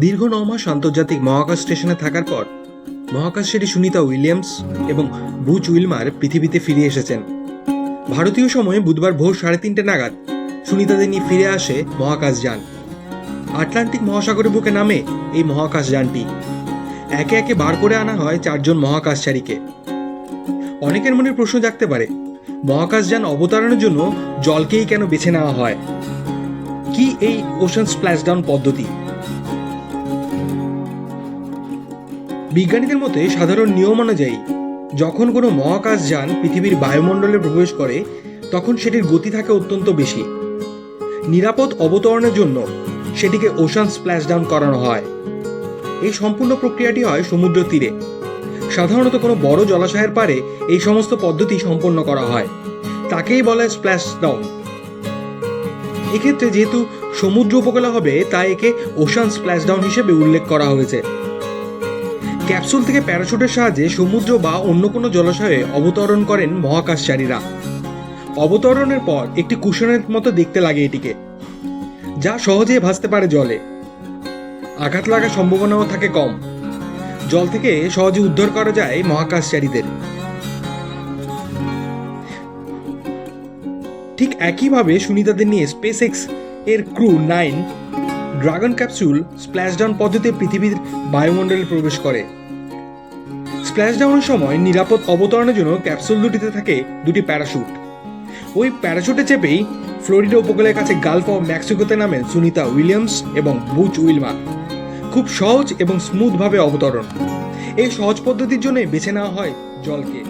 দীর্ঘ ন মাস আন্তর্জাতিক মহাকাশ স্টেশনে থাকার পর মহাকাশচারী সুনিতা উইলিয়ামস এবং বুচ উইলমার পৃথিবীতে ফিরে এসেছেন। ভারতীয় সময়ে বুধবার ভোর সাড়ে তিনটে নাগাদ সুনিতাদের নিয়ে ফিরে আসে মহাকাশযান আটলান্টিক মহাসাগরের বুকে নামে এই মহাকাশ যানটি। একে একে বার করে আনা হয় চারজন মহাকাশচারীকে। অনেকের মনে প্রশ্ন জাগতে পারে মহাকাশযান অবতারণের জন্য জলকেই কেন বেছে নেওয়া হয়? কি এই ওশান স্প্ল্যাশডাউন পদ্ধতি? বিজ্ঞানীদের মতে সাধারণ নিয়ম অনুযায়ী, যখন কোনো মহাকাশ যান পৃথিবীর বায়ুমণ্ডলে প্রবেশ করে, তখন সেটির গতি থাকে অত্যন্ত বেশি। নিরাপদ অবতরণের জন্য সেটিকে ওশান স্প্ল্যাশডাউন করানো হয়। এই সম্পূর্ণ প্রক্রিয়াটি হয় সমুদ্র তীরে। সাধারণত কোনো বড় জলাশয়ের পারে এই সমস্ত পদ্ধতি সম্পন্ন করা হয়। তাকেই বলা হয় স্প্ল্যাশ ডাউন। এক্ষেত্রে যেহেতু সমুদ্র উপকূলে হবে, তাই একে ওশান স্প্ল্যাশডাউন হিসেবে উল্লেখ করা হয়েছে। ক্যাপসুল থেকে প্যারাশুটের সাহায্যে সমুদ্র বা অন্য কোনো জলাশয়ে অবতরণ করেন মহাকাশচারীরা। অবতরণের পর একটি কুশনের মতো দেখতে লাগে এটিকে, যা সহজে ভাসতে পারে জলে। আঘাত লাগার সম্ভাবনাও থাকে কম। জল থেকে সহজে উদ্ধার করা যায় মহাকাশচারীদের। ঠিক একইভাবে সুনিতাদের নিয়ে স্পেস এক্সের crew nine dragon capsule splashdown পদ্ধতিতে পৃথিবীর বায়ুমণ্ডলে প্রবেশ করে। স্প্ল্যাশডাউনের সময় নিরাপদ অবতরণের জন্য ক্যাপসুল দুটিতে থাকে দুটি প্যারাশুট। ওই প্যারাশুটে চেপেই ফ্লোরিডা উপকূলের কাছে গালফ অফ মেক্সিকোতে নামেন সুনিতা উইলিয়ামস এবং বুচ উইলমা। খুব সহজ এবং স্মুথভাবে অবতরণ। এই সহজ পদ্ধতির জন্যই বেছে নেওয়া হয় জলকে।